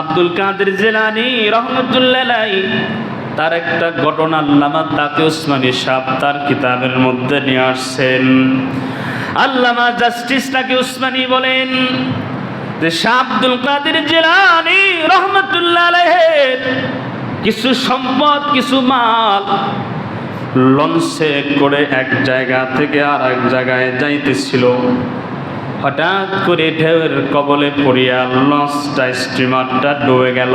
আব্দুল কাদের জেলানি রহমতুল্লাহ তার একটা ঘটনা আল্লামা তাকে উসমানী সাহ তার কিতাবের মধ্যে নিয়ে আসছেন। আল্লামা জাস্টিস তাকে উসমানী বলেন যে, শাহ আব্দুল কাদের জেলানি রহমতুল্লাহ কিছু সম্পদ, কিছু মাল লঞ্চে করে এক জায়গা থেকে আর এক জায়গায় যাইতেছিল। হঠাৎ করে ঢেউয়ের কবলে পড়িয়া লঞ্চটা, স্টিমারটা ডুবে গেল।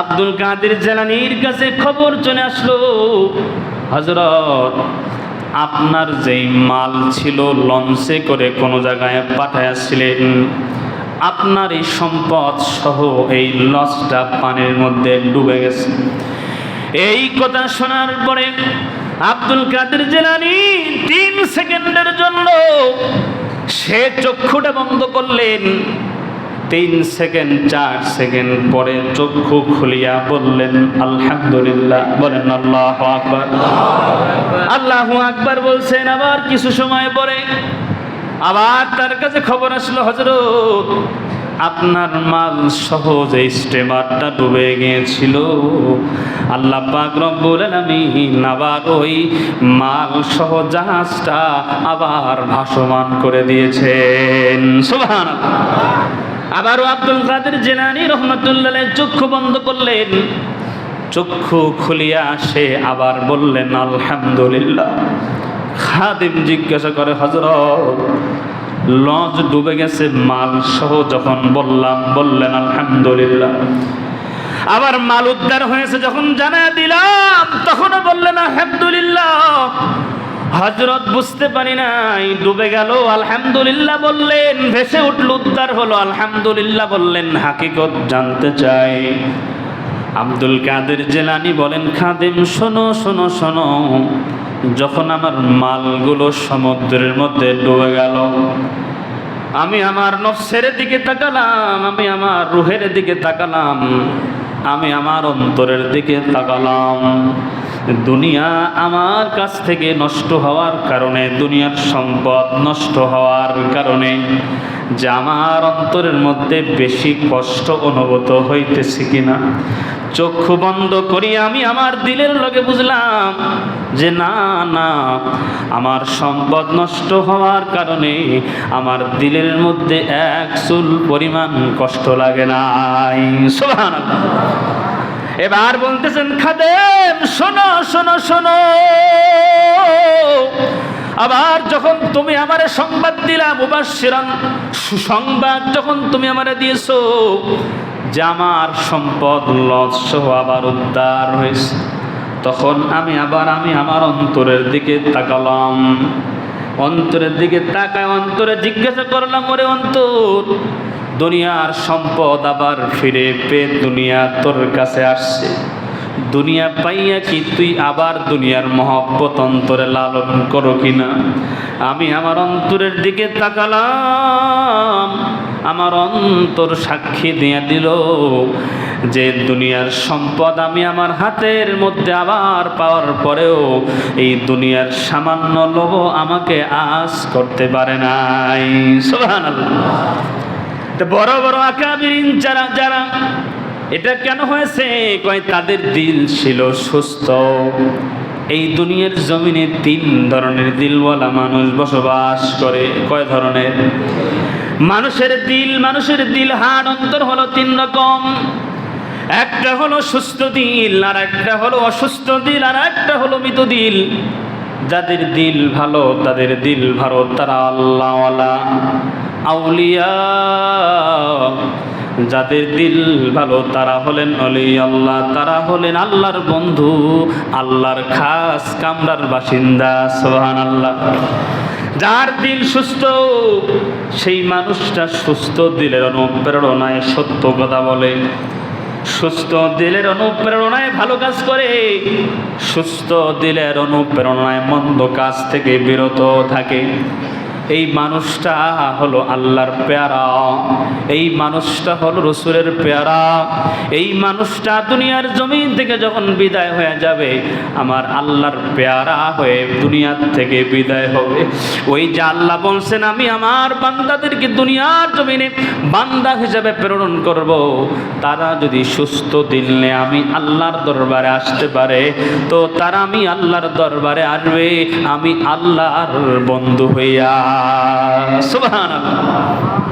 আব্দুল কাদের জেলানির কাছে খবর চলে আসলো হজরত আপনার যেই মাল ছিল লঞ্চে করে কোনো জায়গায় পাঠাইয়াছিলেন। আপনার এই সম্পদ সহ এই লঞ্চটা পানির মধ্যে ডুবে গেছে। এই কথা শোনার পরে আব্দুল কাদের জেলানি তিন সেকেন্ডের জন্য সে চক্ষুটা বন্ধ করলেন। তিন সেকেন্ড, চার সেকেন্ড পরে চক্ষু খুলিয়া বললেন, আলহামদুলিল্লাহ। বলেন, আল্লাহ আকবর। আল্লাহ আকবর বলছেন, আবার কিছু সময় পরে। আবার তার কাছে খবর আসলো হজরত আপনার মাল সহ যে স্টেমারটা ডুবে গিয়েছিল। আল্লাহ পাক রব্বুল আলামিন আবার ওই মাল সহ জাহাজটা আবার ভাসমান করে দিয়েছেন। সুবহানাল্লাহ। আবারও আব্দুল কাদের জেলানি রহমতুল্লাহ চক্ষু বন্ধ করলেন। চক্ষু খুলিয়া সে আবার বললেন, আলহামদুলিল্লাহ। খাদিম জিজ্ঞাসা করে হজরত লঞ্চ ডুবে গেছে মাল সহ যখন বললাম, বললেন, আলহামদুলিল্লাহ। আবার মাল উদ্ধার হয়েছে যখন জানা দিলাম, তখনও বললেন, আলহামদুলিল্লাহ। হজরত বুঝতে পারি নাই, ডুবে গেল, আলহামদুলিল্লাহ বললেন, ভেসে উঠল, উদ্ধার হলো, আলহামদুলিল্লাহ বললেন, হাকিকত জানতে চাই। আব্দুল কাদের জেলানি বলেন, খাদেম, শোনো শোনো শোনো। যখন আমার মালগুলো সমুদ্রের মধ্যে ডুবে গেল, আমি আমার নফসের দিকে তাকালাম, আমি আমার রুহের দিকে তাকালাম, আমি আমার অন্তরের দিকে তাকালাম। দুনিয়া আমার কাছ থেকে নষ্ট হওয়ার কারণে, দুনিয়ার সম্পদ নষ্ট হওয়ার কারণে, যে আমার অন্তরের মধ্যে বেশি কষ্ট অনুভূত হইতেছে কিনা? চক্ষু বন্ধ করি আমি আমার দিলের লগে বুঝলাম যে না না, আমার সম্পদ নষ্ট হওয়ার কারণে আমার দিলের মধ্যে এক চুল পরিমাণ কষ্ট লাগে নাই। সুবহানাল্লাহ। এবার বলতেছেন, খাদেম, শোনো শোনো শোনো। আবার যখন তুমি আমারে সংবাদ দিলা, মুবাশশিরান, সুসংবাদ যখন তুমি আমারে দিয়েছ, যে আমার সম্পদ লস আবার উদ্ধার হয়েছে। তখন আমি আবার, আমি আমার অন্তরের দিকে তাকালাম। অন্তরের দিকে তাকায় অন্তরে জিজ্ঞাসা করলাম, ওরে অন্তর দুনিয়ার সম্পদ আবার ফিরে পেয়ে দুনিয়া তোর কাছে আসছে। দুনিয়া পাইয়া কি তুই আবার দুনিয়ার মহব্বত অন্তরে লালন করো কিনা আমি আমার অন্তরের দিকে তাকালাম, আমার অন্তর সাক্ষী দিয়ে দিল যে দুনিয়ার সম্পদ আমি আমার হাতের মধ্যে আবার পাওয়ার পরেও এই দুনিয়ার সামান্য লোভ আমাকে আজ করতে পারে নাই। সুবহানাল্লাহ। তো বড় বড় আকাবিরিন যারা যারা এটা কেন হয়েছে? কয়, তাদের দিল ছিল সুস্থ। এই দুনিয়ার জমিনে তিন ধরনের দিলওয়ালা মানুষ বসবাস করে। কয় ধরনের? মানুষের দিল মানুষের দিল হাড় অন্তর হলো তিন রকম। একটা হলো সুস্থ দিল আর একটা হলো অসুস্থ দিল আর একটা হলো মৃত দিল। যাদের দিল ভালো, তাদের দিল ভালো, তারা আল্লাহওয়ালা। আউলিয়া। যাদের দিল ভালো, তারা হলেন অলি আল্লাহ তারা হলেন আল্লাহর বন্ধু, আল্লাহর খাস কামরার বাসিন্দা সোহান আল্লাহ যার দিল সুস্থ, সেই মানুষটা সুস্থ দিলের অনুপ্রেরণায় সত্য কথা বলে। সুস্থ দিলের অনুপ্রেরণায় ভালো কাজ করে, সুস্থ দিলের অনুপ্রেরণায় মন্দ কাজ থেকে বিরত থাকে। এই মানুষটা হলো আল্লাহর পেয়ারা। এই মানুষটা হলো রসুলের পেয়ারা। এই মানুষটা দুনিয়ার জমিন থেকে যখন বিদায় হয়ে যাবে, আমার আল্লাহর পেয়ারা হয়ে দুনিয়ার থেকে বিদায় হবে। ওই যে আল্লাহ বলছেন, আমি আমার বান্দাদেরকে দুনিয়ার জমিনে বান্দা হিসেবে প্রেরণ করব। তারা যদি সুস্থ দিলে আমি আল্লাহর দরবারে আসতে পারে। তো তারা আমি আল্লাহর দরবারে আসবে, আমি আল্লাহর বন্ধু হইয়া সুবহানাল্লাহ।